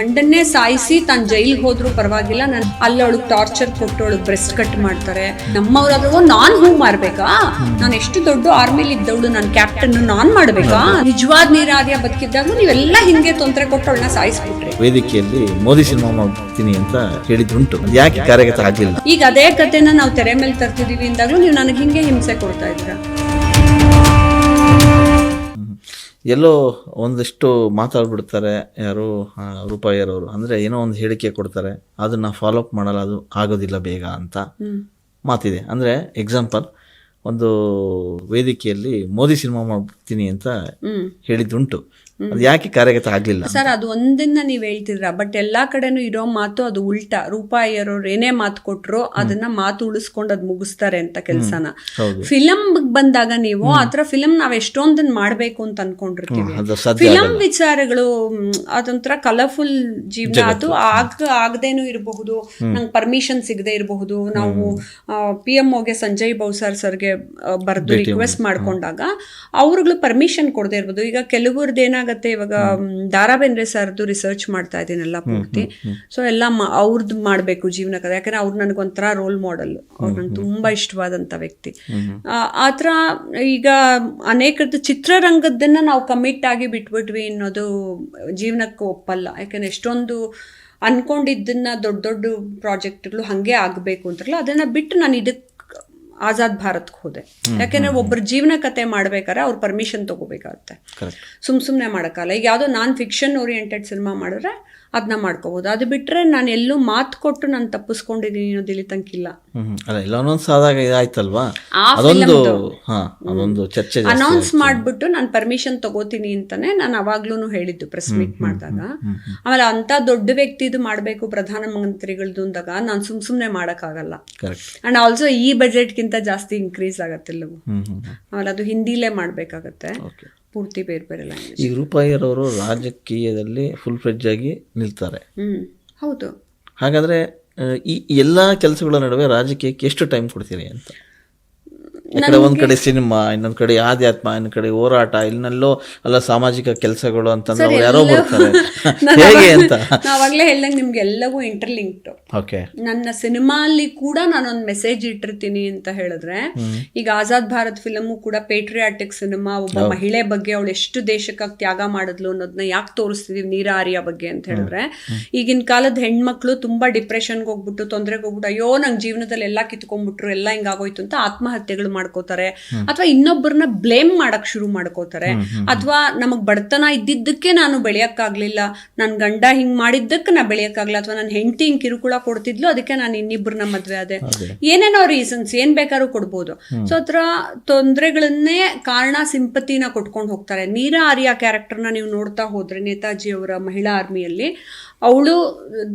ಗಂಡನ್ನೇ ಸಾಯಿಸಿ ತಾನು ಜೈಲಿಗೆ ಹೋದ್ರು ಪರವಾಗಿಲ್ಲ. ನಾನು ಅಲ್ಲಿ ಅವಳಿಗೆ ಟಾರ್ಚರ್ ಕೊಟ್ಟು ಅವಳಿಗೆ ಬ್ರೆಸ್ಟ್ ಕಟ್ ಮಾಡ್ತಾರೆ. ನಮ್ಮವ್ರಾದ್ರು ನಾನ್ ಹೂ ಮಾಡ್ಬೇಕಾ ನಾನು ಎಷ್ಟು ದೊಡ್ಡ ಆರ್ಮಿಲಿ ಇದ್ದವಳು ನಾನು ಕ್ಯಾಪ್ಟನ್ ನಾನ್ ಮಾಡ್ಬೇಕಾ? ನಿಜವಾದ ನೀರಾದ್ಯ ಬದುಕಿದ್ದಾಗ ನೀವೆಲ್ಲ ಹಿಂಗೆ ತೊಂದರೆ ಕೊಟ್ಟು ಅವಳನ್ನ ಸಾಯಿಸ್ಬಿಟ್ರಿ. ವೇದಿಕೆಯಲ್ಲಿ ಮೋದಿ ಸಿನಿಮಾ ಮಾಡ್ತೀನಿ ಅಂತ ಹೇಳಿದ್ರುಂಟು ಯಾಕೆ ಕಾರ್ಯಗತ ಆಗಿಲ್ಲ ಈಗ ಅದೇ ಕಥೆನ ನಾವು ತೆರೆ ಮೇಲೆ ತರ್ತಿದೀವಿ ಅಂದಾಗ್ಲೂ ನೀವು ನನಗೆ ಹಿಂಗೆ ಹಿಂಸೆ ಕೊಡ್ತಾ ಇದ್ದೀರಾ? ಎಲ್ಲೋ ಒಂದಿಷ್ಟು ಮಾತಾಡ್ಬಿಡ್ತಾರೆ ಯಾರು ರೂಪಾಯಿಯರವರು. ಅಂದರೆ ಏನೋ ಒಂದು ಹೇಳಿಕೆ ಕೊಡ್ತಾರೆ. ಅದನ್ನು ಫಾಲೋ ಅಪ್ ಮಾಡಲ್ಲ ಅದು ಆಗೋದಿಲ್ಲ ಬೇಗ ಅಂತ ಮಾತಿದೆ. ಅಂದರೆ ಎಕ್ಸಾಂಪಲ್ ಒಂದು ವೇದಿಕೆಯಲ್ಲಿ ಮೋದಿ ಸಿನಿಮಾ ಮಾಡ್ತೀನಿ ಅಂತ ಹೇಳಿದ್ದುಂಟು. ಅದು ಯಾಕೆ ಕಾರ್ಯಗತ ಆಗ್ಲಿಲ್ಲ ಸರ್ ಅದು ಒಂದನ್ನ ನೀವ್ ಹೇಳ್ತಿದ್ರ ಬಟ್ ಎಲ್ಲಾ ಕಡೆನೂ ಇರೋ ಮಾತು ಅದು ಉಲ್ಟಾ. ರೂಪಾಯಿಯರೋರು ಏನೇ ಮಾತು ಕೊಟ್ರು ಅದನ್ನ ಮಾತು ಉಳಿಸ್ಕೊಂಡು ಅದ್ ಮುಗಿಸ್ತಾರೆ ಅಂತ ಕೆಲ್ಸನ. ಫಿಲಂ ಬಂದಾಗ ನೀವು ಆತರ ಫಿಲಂ ನಾವ್ ಎಷ್ಟೊಂದನ್ ಮಾಡ್ಬೇಕು ಅಂತ ಅನ್ಕೊಂಡಿರ್ತೀವಿ. ಫಿಲಂ ವಿಚಾರಗಳು ಅದೊಂಥರ ಕಲರ್ಫುಲ್ ಜೀವನ ಅದು ಆಗ ಆಗದೇನು ಇರಬಹುದು ನಂಗೆ ಪರ್ಮಿಷನ್ ಸಿಗದೆ ಇರಬಹುದು. ನಾವು ಪಿ ಎಂ ಓಗೆ ಸಂಜಯ್ ಬೌಸರ್ ಸರ್ಗೆ ಬರ್ದು ರಿಕ್ವೆಸ್ಟ್ ಮಾಡ್ಕೊಂಡಾಗ ಅವ್ರಗಳು ಪರ್ಮಿಷನ್ ಕೊಡದೆ ಇರ್ಬೋದು. ಈಗ ಕೆಲವ್ರದ್ದು ಏನಾಗತ್ತೆ ಇವಾಗ ದಾರಾ ಬೇಂದ್ರೆ ಸರ್ದು ರಿಸರ್ಚ್ ಮಾಡ್ತಾ ಇದ್ದೀನಲ್ಲ ಪೂರ್ತಿ. ಸೊ ಎಲ್ಲ ಅವ್ರದ್ ಅವ್ರದ್ದು ಮಾಡಬೇಕು ಜೀವನ ಕಥೆ ಯಾಕಂದ್ರೆ ಅವ್ರು ನನಗೊಂಥರ ರೋಲ್ ಮಾಡೆಲ್ ಅವ್ರು ನಂಗೆ ತುಂಬಾ ಇಷ್ಟವಾದಂತ ವ್ಯಕ್ತಿ. ಆ ಆ ಥರ ಈಗ ಅನೇಕರದ್ದು ಚಿತ್ರರಂಗದನ್ನ ನಾವು ಕಮಿಟ್ ಆಗಿ ಬಿಟ್ಬಿಟ್ವಿ ಅನ್ನೋದು ಜೀವನಕ್ಕೆ ಒಪ್ಪಲ್ಲ. ಯಾಕಂದ್ರೆ ಎಷ್ಟೊಂದು ಅನ್ಕೊಂಡಿದ್ದನ್ನ ದೊಡ್ಡ ದೊಡ್ಡ ಪ್ರಾಜೆಕ್ಟ್ಗಳು ಹಾಗೆ ಆಗಬೇಕು ಅಂತಾರಲ್ಲ ಅದನ್ನ ಬಿಟ್ಟು ನಾನು ಇದಕ್ಕೆ ಆಜಾದ್ ಭಾರತ್ಗೆ ಹೋದೆ. ಯಾಕೆಂದ್ರೆ ಒಬ್ಬರ ಜೀವನ ಕತೆ ಮಾಡ್ಬೇಕಾದ್ರೆ ಅವ್ರ ಪರ್ಮಿಷನ್ ತಗೋಬೇಕಾಗುತ್ತೆ. ಸುಮ್ ಸುಮ್ಮನೆ ಮಾಡೋಕ್ಕಲ್ಲ. ಈಗ ಯಾವುದೋ ನಾನ್ ಫಿಕ್ಷನ್ ಓರಿಯೆಂಟೆಡ್ ಸಿನಿಮಾ ಮಾಡಿದ್ರೆ ಅದನ್ನ ಮಾಡ್ಕೋಬಹುದು ಅದು ಬಿಟ್ರೆ ನಾನು ಎಲ್ಲೂ ಮಾತು ಕೊಟ್ಟು ನಾನು ತಪ್ಪಿಸ್ಕೊಂಡಿದ್ದೀನಿ ಅನ್ನೋದು ಇಲ್ಲಿ. ತನಕಿಲ್ಲ ಜಾಸ್ತಿ ಅನೌನ್ಸ್ ಮಾಡ್ಬಿಟ್ಟು ನಾನು ಪರ್ಮಿಷನ್ ತಗೋತೀನಿ ಅಂತಾನೆ ನಾನು ಅವಾಗ್ಲೂ ಹೇಳಿದ್ದು ಪ್ರೆಸ್ ಮೀಟ್ ಮಾಡಿದಾಗ. ಆಮೇಲೆ ಅಂತ ದೊಡ್ಡ ವ್ಯಕ್ತಿದು ಮಾಡಬೇಕು ಪ್ರಧಾನಮಂತ್ರಿಗಳದ್ದು ಅಂದಾಗ ನಾನು ಸುಮ್ ಸುಮ್ಮನೆ ಮಾಡೋಕ್ಕಾಗಲ್ಲ. ಅಂಡ್ ಆಲ್ಸೋ ಈ ಬಜೆಟ್ಗಿಂತ ಜಾಸ್ತಿ ಇನ್ಕ್ರೀಸ್ ಆಗುತ್ತೆ. ಆಮೇಲೆ ಅದು ಹಿಂದಿಲೇ ಮಾಡಬೇಕಾಗತ್ತೆ. ಪೂರ್ತಿ ಬೇರೆ ಬೇರೆ ಲ್ಯಾಂಗ್ವೇಜ್ ಈಗ ರೂಪಾಯಿಯರವರು ರಾಜಕೀಯದಲ್ಲಿ ಫುಲ್ ಫ್ರೆಜ್ ಆಗಿ ನಿಲ್ತಾರೆ. ಹೌದು. ಹಾಗಾದ್ರೆ ಈ ಎಲ್ಲ ಕೆಲಸಗಳ ನಡುವೆ ರಾಜಕೀಯಕ್ಕೆ ಎಷ್ಟು ಟೈಮ್ ಕೊಡ್ತೀರಿ ಅಂತ? ಈ ಕಡೆ ಒಂದ್ ಕಡೆ ಸಿನಿಮಾ ಇನ್ನೊಂದ್ ಕಡೆ ಆಧ್ಯಾತ್ಮ ಇನ್ನೊಂದ್ ಕಡೆ ಹೋರಾಟ ಇಲ್ಲೆಲ್ಲೋ ಅಲ್ಲ ಸಾಮಾಜಿಕ ಕೆಲಸಗಳು ಅಂತಂದ್ರೆ ಯಾರೋ ಬರ್ತಾರೆ ಹೇಗೆ ಅಂತ? ನಾವಾಗ್ಲೇ ಹೇಳ್ದಂಗೆ ನಿಮ್ಗೆ ಎಲ್ಲವೂ ಇಂಟರ್ಲಿಂಕ್ಡ್ ಓಕೆ ನನ್ನ ಸಿನಿಮಾ ಅಲ್ಲಿ ಕೂಡ ನಾನೊಂದು ಮೆಸೇಜ್ ಇಟ್ಟಿರ್ತೀನಿ ಅಂತ ಹೇಳಿದ್ರೆ ಈಗ ಆಜಾದ್ ಭಾರತ್ ಫಿಲಮು ಕೂಡ ಪೇಟ್ರಿಯಾಟಿಕ್ ಸಿನಿಮಾ ಒಬ್ಬ ಮಹಿಳೆ ಬಗ್ಗೆ ಅವಳು ಎಷ್ಟು ದೇಶಕ್ಕಾಗಿ ತ್ಯಾಗ ಮಾಡಿದ್ಲು ಅನ್ನೋದನ್ನ ಯಾಕೆ ತೋರಿಸ್ತಿದೀವಿ ನೀರಾರಿಯ ಬಗ್ಗೆ ಅಂತ ಹೇಳಿದ್ರೆ ಈಗಿನ ಕಾಲದ ಹೆಣ್ಮಕ್ಳು ತುಂಬಾ ಡಿಪ್ರೆಷನ್ಗೆ ಹೋಗ್ಬಿಟ್ಟು ತೊಂದರೆಗೆ ಹೋಗ್ಬಿಟ್ಟು ಅಯ್ಯೋ ನಂಗೆ ಜೀವನದಲ್ಲಿ ಎಲ್ಲ ಕಿತ್ಕೊಂಡ್ಬಿಟ್ರು ಎಲ್ಲ ಹಿಂಗಾಗೋಯ್ತು ಅಂತ ಆತ್ಮಹತ್ಯೆಗಳು ಮಾಡ್ಕೋತಾರೆ ಅಥವಾ ಇನ್ನೊಬ್ಬರನ್ನ ಬ್ಲೇಮ್ ಮಾಡಕ್ ಶುರು ಮಾಡ್ಕೋತಾರೆ. ಅಥವಾ ನಮಗ್ ಬಡತನ ಇದ್ದಿದ್ದಕ್ಕೆ ನಾನು ಬೆಳೆಯಕ್ಕಾಗ್ಲಿಲ್ಲ ನನ್ ಗಂಡ ಹಿಂಗ್ ಮಾಡಿದ್ದಕ್ಕೆ ನಾ ಬೆಳೆಯಕ್ಕಾಗ್ಲಿಲ್ಲ ಅಥವಾ ನನ್ನ ಹೆಂಡತಿ ಹಿಂಗ್ ಕಿರುಕುಳ ಕೊಡ್ತಿದ್ಲು ಅದಕ್ಕೆ ನಾನು ಇನ್ನಿಬ್ಬರನ್ನ ಮದ್ವೆ ಆದೆ. ಏನೇನೋ ರೀಸನ್ಸ್ ಏನ್ ಬೇಕಾದ್ರೂ ಕೊಡ್ಬೋದು. ಸೊ ಅತ್ರ ತೊಂದರೆಗಳನ್ನೇ ಕಾರಣ ಸಿಂಪತಿನ ಕೊಟ್ಕೊಂಡು ಹೋಗ್ತಾರೆ. ನೀರ ಆರ್ಯ ಕ್ಯಾರೆಕ್ಟರ್ನ ನೀವು ನೋಡ್ತಾ ಹೋದ್ರೆ ನೇತಾಜಿ ಅವರ ಮಹಿಳಾ ಆರ್ಮಿಯಲ್ಲಿ ಅವಳು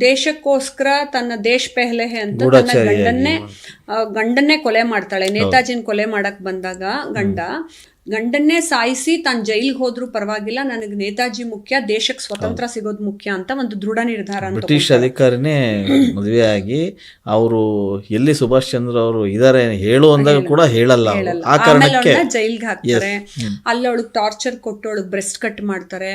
ದೇಶಕ್ಕೋಸ್ಕರ ತನ್ನ ದೇಶ ಪೆಹಲೆ ಅಂತ ತನ್ನ ಗಂಡನ್ನೇ ಗಂಡನ್ನೇ ಕೊಲೆ ಮಾಡ್ತಾಳೆ. ನೇತಾಜಿನ ಕೊಲೆ ಮಾಡಕ್ ಬಂದಾಗ ಗಂಡ ಗಂಡನ್ನೇ ಸಾಯಿಸಿ ತಾನು ಜೈಲಿಗೆ ಹೋದ್ರೂ ಪರವಾಗಿಲ್ಲ ನನಗೆ ನೇತಾಜಿ ಮುಖ್ಯ ದೇಶಕ್ಕೆ ಸ್ವತಂತ್ರ ಸಿಗೋದು ಮುಖ್ಯ ಅಂತ ಒಂದು ದೃಢ ನಿರ್ಧಾರ ಬ್ರಿಟಿಷ್ ಅಧಿಕಾರಿನೇ ಮದುವೆ ಆಗಿ ಅವರು ಎಲ್ಲಿ ಸುಭಾಷ್ ಚಂದ್ರ ಅವರು ಇದಾರೆ ಹೇಳು ಅಂದಾಗ ಕೂಡ ಹೇಳಲ್ಲ ಆ ಕಾರಣಕ್ಕೆ ಜೈಲ್ಗೆ ಹಾಕ್ತಾರೆ. ಅಲ್ಲಿ ಅವಳಿಗೆ ಟಾರ್ಚರ್ ಕೊಟ್ಟು ಅವಳಿಗೆ ಬ್ರೆಸ್ಟ್ ಕಟ್ ಮಾಡ್ತಾರೆ.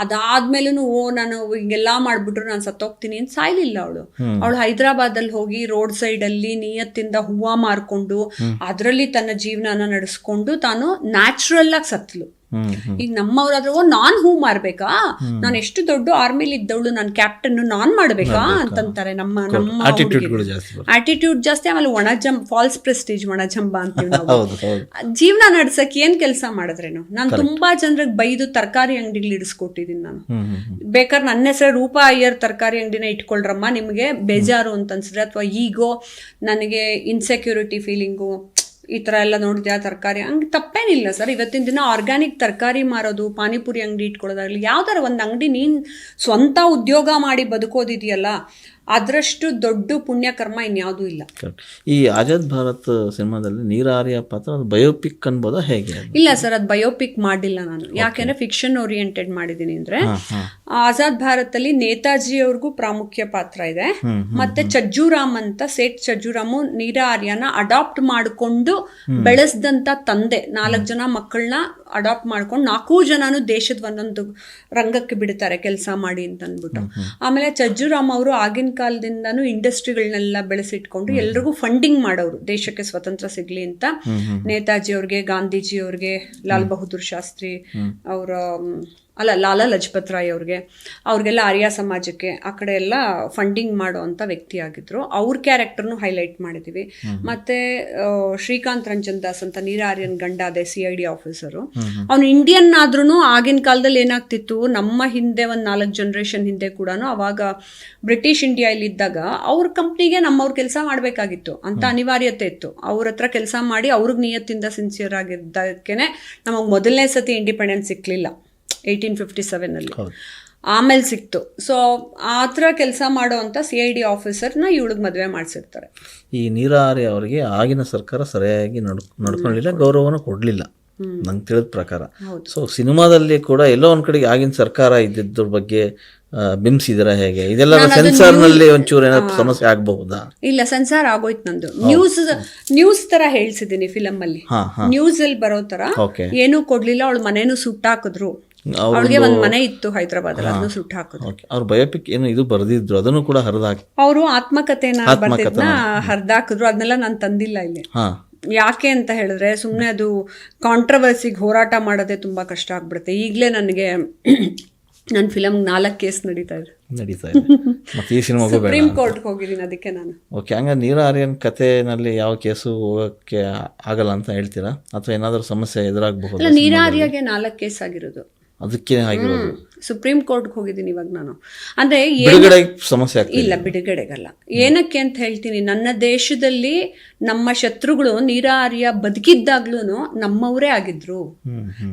ಅದಾದ್ಮೇಲೂ ಓ ನಾನು ಹಿಂಗೆಲ್ಲಾ ಮಾಡ್ಬಿಟ್ರು ನಾನು ಸತ್ತೋಗ್ತೀನಿ ಅಂತ ಸಾಯ್ಲಿಲ್ಲ ಅವಳು. ಅವಳು ಹೈದರಾಬಾದ್ ಅಲ್ಲಿ ಹೋಗಿ ರೋಡ್ ಸೈಡ್ ಅಲ್ಲಿ ನಿಯತ್ತಿಂದ ಹೂವ ಮಾರ್ಕೊಂಡು ಅದರಲ್ಲಿ ತನ್ನ ಜೀವನನ ನಡೆಸ್ಕೊಂಡು ತಾನು ನ್ಯಾಚುರಲ್ ಆಗಿ ಸತ್ಲು. ಈಗ ನಮ್ಮವ್ರಾದ್ರು ಓ ನಾನ್ ಹೂ ಮಾರ್ಬೇಕಾ? ನಾನು ಎಷ್ಟು ದೊಡ್ಡ ಆರ್ಮಿಲಿ ಇದ್ದವಳು ನಾನು ಕ್ಯಾಪ್ಟನ್ ನಾನ್ ಮಾಡ್ಬೇಕಾ ಅಂತಂತಾರೆ ನಮ್ಮ ನಮ್ಮ ಆಟಿಟ್ಯೂಡ್ ಜಾಸ್ತಿ ಆಮೇಲೆ ಒಣ ಜಂಪ್ ಫಾಲ್ಸ್ ಪ್ರೆಸ್ಟೀಜ್ ಒಣ ಜಂಬ ಅಂತೀವಿ ನಾವು. ಜೀವನ ನಡ್ಸಕ್ ಏನ್ ಕೆಲಸ ಮಾಡಿದ್ರೇನು? ನಾನು ತುಂಬಾ ಜನರಿಗೆ ಬೈದು ತರಕಾರಿ ಅಂಗಡಿಗಳು ಇಡಿಸ್ಕೊಟ್ಟಿದ್ದೀನಿ ನಾನು. ಬೇಕಾದ್ರೆ ನನ್ನ ಹೆಸರು ರೂಪಾ ಅಯ್ಯರ್ ತರಕಾರಿ ಅಂಗಡಿನ ಇಟ್ಕೊಳ್ರಮ್ಮ ನಿಮಗೆ ಬೇಜಾರು ಅಂತ ಅನ್ಸಿದ್ರೆ ಅಥವಾ ಈಗೋ ನನಗೆ ಇನ್ಸೆಕ್ಯೂರಿಟಿ ಫೀಲಿಂಗು ಈ ಥರ ಎಲ್ಲ ನೋಡಿದ್ಯಾ ತರಕಾರಿ. ಹಂಗೆ ತಪ್ಪೇನಿಲ್ಲ ಸರ್. ಇವತ್ತಿನ ದಿನ ಆರ್ಗ್ಯಾನಿಕ್ ತರಕಾರಿ ಮಾರೋದು, ಪಾನಿಪುರಿ ಅಂಗಡಿ ಇಟ್ಕೊಳ್ಳೋದಾಗಲಿ, ಯಾವ್ದಾರ ಒಂದು ಅಂಗಡಿ ನೀನು ಸ್ವಂತ ಉದ್ಯೋಗ ಮಾಡಿ ಬದುಕೋದಿದೆಯಲ್ಲ ಅದರಷ್ಟು ದೊಡ್ಡ ಪುಣ್ಯಕರ್ಮ ಇನ್ಯಾವುದೂ ಇಲ್ಲ. ಈ ಆಜಾದ್ ಭಾರತ್ ಸಿನಿಮಾದಲ್ಲಿ ನೀರಾರಿಯ ಪಾತ್ರ ಬಯೋಪಿಕ್ ಅನ್ಬೋದ ಹೇಗೆ? ಇಲ್ಲ ಸರ್ ಅದು ಬಯೋಪಿಕ್ ಮಾಡಿಲ್ಲ ನಾನು. ಯಾಕೆಂದ್ರೆ ಫಿಕ್ಷನ್ ಓರಿಯೆಂಟೆಡ್ ಮಾಡಿದ್ದೀನಿ ಅಂದ್ರೆ. ಆಜಾದ್ ಭಾರತ್ ಅಲ್ಲಿ ನೇತಾಜಿ ಅವ್ರಿಗೂ ಪ್ರಾಮುಖ್ಯ ಪಾತ್ರ ಇದೆ. ಮತ್ತೆ ಚಜ್ಜುರಾಮ್ ಅಂತ ಸೇಠ್ ಚಜ್ಜುರಾಮು ನೀರ ಆರ್ಯನ ಅಡಾಪ್ಟ್ ಮಾಡಿಕೊಂಡು ಬೆಳೆಸ್ದಂತ ತಂದೆ. ನಾಲ್ಕು ಜನ ಮಕ್ಕಳನ್ನ ಅಡಾಪ್ಟ್ ಮಾಡ್ಕೊಂಡು ನಾಲ್ಕು ಜನನು ದೇಶದ ಒಂದೊಂದು ರಂಗಕ್ಕೆ ಬಿಡ್ತಾರೆ ಕೆಲಸ ಮಾಡಿ ಅಂತ ಅಂದ್ಬಿಟ್ಟು ಆಮೇಲೆ ಚಜ್ಜುರಾಮ್ ಅವರು ಆಗಿನ ಕಾಲದಿಂದನೂ ಇಂಡಸ್ಟ್ರಿಗಳನ್ನೆಲ್ಲ ಬೆಳೆಸಿಟ್ಕೊಂಡು ಎಲ್ರಿಗೂ ಫಂಡಿಂಗ್ ಮಾಡೋರು ದೇಶಕ್ಕೆ ಸ್ವತಂತ್ರ ಸಿಗ್ಲಿ ಅಂತ. ನೇತಾಜಿ ಅವ್ರಿಗೆ ಗಾಂಧೀಜಿ ಅವ್ರಿಗೆ ಲಾಲ್ ಬಹದ್ದೂರ್ ಶಾಸ್ತ್ರಿ ಅವರ ಅಲ್ಲ ಲಾಲಾ ಲಜಪತ್ ರಾಯ್ ಅವ್ರಿಗೆ. ಅವ್ರಿಗೆಲ್ಲ ಆರ್ಯ ಸಮಾಜಕ್ಕೆ ಆ ಕಡೆ ಎಲ್ಲ ಫಂಡಿಂಗ್ ಮಾಡೋ ಅಂತ ವ್ಯಕ್ತಿ ಆಗಿದ್ರು. ಅವ್ರ ಕ್ಯಾರೆಕ್ಟರ್ನು ಹೈಲೈಟ್ ಮಾಡಿದೀವಿ. ಮತ್ತೆ ಶ್ರೀಕಾಂತ್ ರಂಜನ್ ದಾಸ್ ಅಂತ ನೀರಾರ್ಯನ್ ಗಂಡ ಅದೇ ಸಿ ಐ ಡಿ ಆಫೀಸರು ಅವ್ನು ಇಂಡಿಯನ್ ಆದ್ರೂ ಆಗಿನ ಕಾಲದಲ್ಲಿ ಏನಾಗ್ತಿತ್ತು ನಮ್ಮ ಹಿಂದೆ ಒಂದು ನಾಲ್ಕು ಜನರೇಷನ್ ಹಿಂದೆ ಕೂಡ ಅವಾಗ ಬ್ರಿಟಿಷ್ ಇಂಡಿಯಾ ಇದ್ದಾಗ ಅವ್ರ ಕಂಪ್ನಿಗೆ ನಮ್ಮವ್ರ ಕೆಲಸ ಮಾಡಬೇಕಾಗಿತ್ತು. ಅಂತ ಅನಿವಾರ್ಯತೆ ಇತ್ತು. ಅವ್ರ ಹತ್ರ ಕೆಲಸ ಮಾಡಿ ಅವ್ರಿಗೆ ನಿಯತ್ತಿಂದ ಸಿನ್ಸಿಯರ್ ಆಗಿದ್ದಕ್ಕೇನೆ ನಮಗೆ ಮೊದಲನೇ ಸತಿ ಇಂಡಿಪೆಂಡೆನ್ಸ್ ಸಿಕ್ಲಿಲ್ಲ. ಏಯ್ಟೀನ್ ಫಿಫ್ಟಿ ಸೆವೆನಲ್ಲಿ. ಆಮೇಲೆ ಸಿಕ್ತು. ಸೊ ಆ ಥರ ಕೆಲಸ ಮಾಡೋ ಅಂತ ಸಿ ಐ ಡಿ ಆಫೀಸರ್ನ ಇವಳಿಗೆ ಮದುವೆ ಮಾಡಿಸಿರ್ತಾರೆ. ಈ ನೀರಾರಿ ಅವರಿಗೆ ಆಗಿನ ಸರ್ಕಾರ ಸರಿಯಾಗಿ ನಡ್ಕೊ ನಡ್ಕೊಳ್ಳಿಲ್ಲ ಗೌರವನ ಕೊಡಲಿಲ್ಲ. ನಂಗೆ ತಿಳಿದ ಪ್ರಕಾರ. ಸೊ ಸಿನಿಮಾದಲ್ಲಿ ಕೂಡ ಎಲ್ಲೋ ಒಂದು ಕಡೆಗೆ ಆಗಿನ ಸರ್ಕಾರ ಇದ್ದಿದ್ರ ಬಗ್ಗೆ ಬಿಂಬಿಸಿದಿರ ಹೇಗೆ? ಇದೆಲ್ಲ ಸೆನ್ಸಾರ್ನಲ್ಲಿ ಒಂಚೂರು ಏನಾದ್ರು ಸಮಸ್ಯೆ ಆಗಬಹುದಾ? ಇಲ್ಲ ಸೆನ್ಸಾರ್ ಆಗೋಯ್ತು ನಂದು. ನ್ಯೂಸ್ ನ್ಯೂಸ್ ತರ ಹೇಳ್ಸಿದ್ದೀನಿ ಫಿಲಮ್ ಅಲ್ಲಿ. ನ್ಯೂಸ್ ಅಲ್ಲಿ ಬರೋ ತರ ಏನು ಏನೂ ಕೊಡ್ಲಿಲ್ಲ. ಅವಳ ಮನೇನು ಸುಟ್ಟಾಕಿದ್ರು. ಅವ್ರು ಒಂದು ಮನೆ ಇತ್ತು ಹೈದರಾಬಾದ್ ಅಲ್ಲಿ ಅದನ್ನು ಸುಟ್ಟು ಹಾಕಿದ್ರು ಓಕೆ ಅವ್ರ ಬಯೋಪಿಕ್ ಏನು ಇದು ಬರೆದಿದ್ರು ಅದನ್ನು ಕೂಡ ಹರಿದಾಕಿ ಅವರು ಆತ್ಮಕಥೆನ ಬರ್ದಿದ್ನ ಹರ್ದಾಕಿದ್ರು ಅದನ್ನೆಲ್ಲ ನಾನು ತಂದಿಲ್ಲ ಇಲ್ಲಿ. ಯಾಕೆ ಅಂತ ಹೇಳಿದ್ರೆ ಸುಮ್ಮನೆ ಅದು ಕಾಂಟ್ರವರ್ಸಿಗೆ ಹೋರಾಟ ಮಾಡೋದೇ ತುಂಬಾ ಕಷ್ಟ ಆಗ್ಬಿಡುತ್ತೆ. ಈಗಲೇ ನನಗೆ ನನ್ನ ಫಿಲಮ್ ನಾಲ್ಕು ಕೇಸ್ ನಡೀತಾ ಇದೆ. ನಡೀತಾ ಇದೆ. ಮತ್ತೆ ಈ ಸಿನಿಮಾಗೂ ಸುಪ್ರೀಂ ಕೋರ್ಟ್ಗೆ ಹೋಗಿದ್ದೀನಿ ಅದಕ್ಕೆ ನಾನು. ಓಕೆ ಹಂಗ ನೀರಾರಿಯನ್ ಕಥೆನಲ್ಲಿ ಯಾವ ಕೇಸು ಹೋಗಕ್ಕೆ ಆಗಲ್ಲ ಅಂತ ಹೇಳ್ತೀರಾ? ಅಥವಾ ಏನಾದರೂ ಸಮಸ್ಯೆ ಎದುರಾಗಬಹುದು ಅಲ್ಲ ನೀರಾರಿಯಾಗೆ ನಾಲ್ಕು ಕೇಸ್ ಆಗಿರೋದು. ಅದಕ್ಕೆ ಆಗಿರೋದು ಸುಪ್ರೀಂ ಕೋರ್ಟ್ಗೆ ಹೋಗಿದ್ದೀನಿ ಇವಾಗ ನಾನು. ಅಂದ್ರೆ ಬಿಡುಗಡೆ ಸಮಸ್ಯೆ ಇಲ್ಲ ಬಿಡುಗಡೆಗಲ್ಲ. ಏನಕ್ಕೆ ಅಂತ ಹೇಳ್ತೀನಿ ನನ್ನ ದೇಶದಲ್ಲಿ ನಮ್ಮ ಶತ್ರುಗಳು ನೀರಾರಿಯ ಬದುಕಿದ್ದಾಗ್ಲೂ ನಮ್ಮವರೇ ಆಗಿದ್ರು.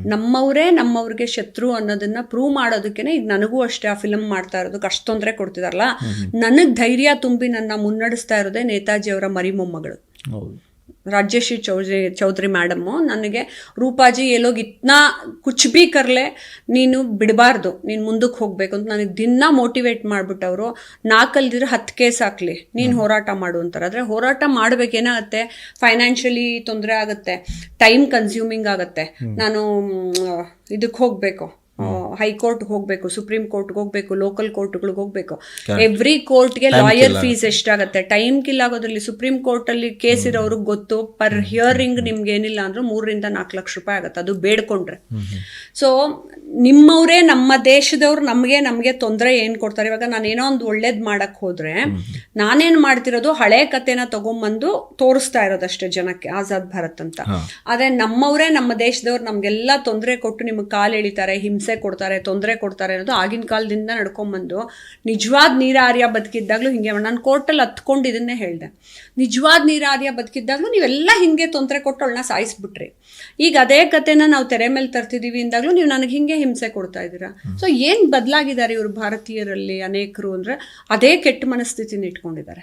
ನಮ್ಮವರೇ ನಮ್ಮವ್ರಿಗೆ ಶತ್ರು ಅನ್ನೋದನ್ನ ಪ್ರೂವ್ ಮಾಡೋದಕ್ಕೇನೆ ಈಗ ನನಗೂ ಅಷ್ಟೇ ಆ ಫಿಲಮ್ ಮಾಡ್ತಾ ಇರೋದಕ್ಕೆ ಅಷ್ಟು ತೊಂದರೆ ಕೊಡ್ತಿದಾರಲ್ಲ? ನನಗ್ ಧೈರ್ಯ ತುಂಬಿ ನನ್ನ ಮುನ್ನಡೆಸ್ತಾ ಇರೋದೇ ನೇತಾಜಿ ಅವರ ಮರಿ ಮೊಮ್ಮಗಳು ಹೌದು. ರಾಜ್ಯಶ್ರೀ ಚೌಧರಿ ಚೌಧರಿ ಮೇಡಮ್ಮು ನನಗೆ ರೂಪಾಜಿ ಎಲ್ಲೋಗಿ ಇತ್ನಾ ಕುಚ್ ಬಿ ಕರ್ಲೆ ನೀನು ಬಿಡಬಾರ್ದು ನೀನು ಮುಂದಕ್ಕೆ ಹೋಗ್ಬೇಕು ಅಂತ ನನಗೆ ದಿನ ಮೋಟಿವೇಟ್ ಮಾಡಿಬಿಟ್ಟವರು. ನಾಲ್ಕಲ್ದಿದ್ರೆ ಹತ್ತು ಕೇಸ್ ಹಾಕ್ಲಿ ನೀನು ಹೋರಾಟ ಮಾಡು ಅಂತಾರೆ. ಆದರೆ ಹೋರಾಟ ಮಾಡ್ಬೇಕೇನಾಗತ್ತೆ ಫೈನಾನ್ಷಿಯಲಿ ತೊಂದರೆ ಆಗುತ್ತೆ ಟೈಮ್ ಕನ್ಸ್ಯೂಮಿಂಗ್ ಆಗುತ್ತೆ. ನಾನು ಇದಕ್ಕೆ ಹೋಗಬೇಕು. ಹೈಕೋರ್ಟ್ ಹೋಗ್ಬೇಕು ಸುಪ್ರೀಂ ಕೋರ್ಟ್ಗೆ ಹೋಗ್ಬೇಕು ಲೋಕಲ್ ಕೋರ್ಟ್ಗಳಿಗೆ ಹೋಗ್ಬೇಕು. ಎವ್ರಿ ಕೋರ್ಟ್ಗೆ ಲಾಯರ್ ಫೀಸ್ ಎಷ್ಟಾಗತ್ತೆ ಟೈಮ್ ಕಿಲ್ ಆಗೋದ್ರಲ್ಲಿ ಸುಪ್ರೀಂ ಕೋರ್ಟ್ ಅಲ್ಲಿ ಕೇಸ್ ಇರೋರಿಗೆ ಗೊತ್ತು. ಪರ್ ಹಿಯರಿಂಗ್ ನಿಮ್ಗೆ ಏನಿಲ್ಲ ಅಂದ್ರೆ ಮೂರರಿಂದ ನಾಲ್ಕು ಲಕ್ಷ ರೂಪಾಯಿ ಆಗುತ್ತೆ. ಅದು ಬೇಡ್ಕೊಂಡ್ರೆ. ಸೊ ನಿಮ್ಮವರೇ ನಮ್ಮ ದೇಶದವ್ರು ನಮಗೆ ನಮಗೆ ತೊಂದರೆ ಏನ್ ಕೊಡ್ತಾರೆ? ಇವಾಗ ನಾನು ಏನೋ ಒಂದು ಒಳ್ಳೇದ್ ಮಾಡಕ್ ಹೋದ್ರೆ ನಾನೇನ್ ಮಾಡ್ತಿರೋದು ಹಳೆ ಕಥೆನ ತಗೊಂಬಂದು ತೋರಿಸ್ತಾ ಇರೋದಷ್ಟೇ ಜನಕ್ಕೆ ಆಜಾದ್ ಭಾರತ್ ಅಂತ. ಆದ್ರೆ ನಮ್ಮವರೇ ನಮ್ಮ ದೇಶದವ್ರು ನಮಗೆಲ್ಲ ತೊಂದರೆ ಕೊಟ್ಟು ನಿಮಗೆ ಕಾಲು ಎಳಿತಾರೆ ಹಿಂಸೆ ಕೊಡ್ತಾರೆ. ತೊಂದರೆ ಕೊಡ್ತಾರೆ ಅನ್ನೋದು ಆಗಿನ ಕಾಲದಿಂದ ನಡ್ಕೊಂಬಂದು ನಿಜವಾದ ನೀರಾರ್ಯ ಬದುಕಿದ್ದಾಗಲೂ ಹಿಂಗೆ ನಾನು ಕೋರ್ಟಲ್ಲಿ ಹತ್ಕೊಂಡು ಇದನ್ನೇ ಹೇಳ್ದೆ. ನಿಜವಾದ ನೀರಾರ್ಯ ಬದುಕಿದ್ದಾಗಲೂ ನೀವೆಲ್ಲ ಹಿಂಗೆ ತೊಂದರೆ ಕೊಟ್ಟು ಅವಳನ್ನ ಸಾಯಿಸ್ಬಿಟ್ರಿ. ಈಗ ಅದೇ ಕಥೆನ ನಾವು ತೆರೆ ಮೇಲೆ ತರ್ತಿದೀವಿ ಅಂದಾಗಲೂ ನೀವು ನನಗೆ ಹಿಂಗೆ ಹಿಂಸೆ ಕೊಡ್ತಾ ಇದ್ದೀರಾ? ಸೊ ಏನು ಬದಲಾಗಿದ್ದಾರೆ ಇವರು ಭಾರತೀಯರಲ್ಲಿ ಅನೇಕರು ಅಂದರೆ ಅದೇ ಕೆಟ್ಟ ಮನಸ್ಥಿತಿನ ಇಟ್ಕೊಂಡಿದ್ದಾರೆ.